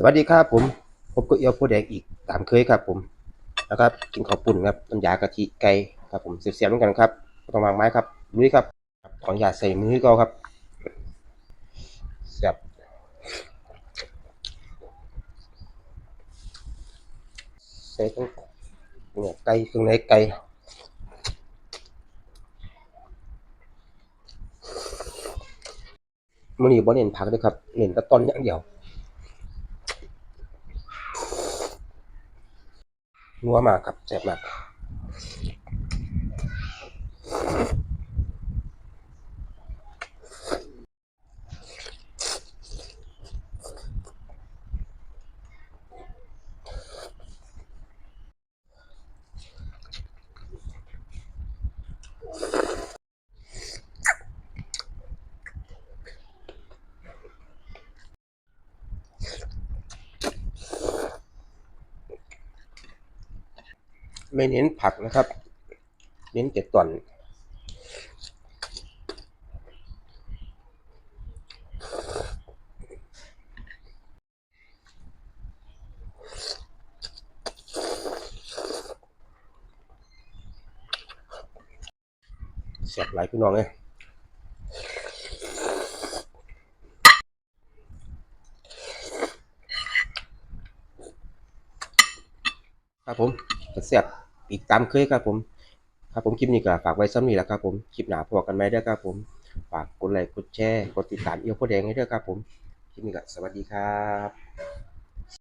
สวัสดีครับผมพบกับเอียวผู้แดงอีกตามเคยครับผมนะครับกินข้าวปุ่นครับน้ำยากะทิไก่ครับผมเสียบๆเหมือนกันครับต้องวางไม้ครับลุยครับขออนุญาตใส่มือก็ครับเสียบใส่ทั้งเนี่ยไก่เครื่องในไก่มื้อนี้บ่เน้นผักเด้อครับเน้นแต่ต้นอย่างเดียว นัวมากครับแซ่บมาก ไม่เน้นผักนะครับ เน้นแต่ต้นแซ่บหลายพี่น้องเลยครับผม จะแซ่บอีกตามเคยครับผม ครับผมคลิปนี้ก็ฝากไว้ซ้ำนี้แหละครับผมคลิปหน้าพอกันไหมเด้อครับผมฝากกดไลค์กดแชร์กดติดตามเอียวโพแดงให้ด้อครับผมคลิปนี้ก็สวัสดีครับ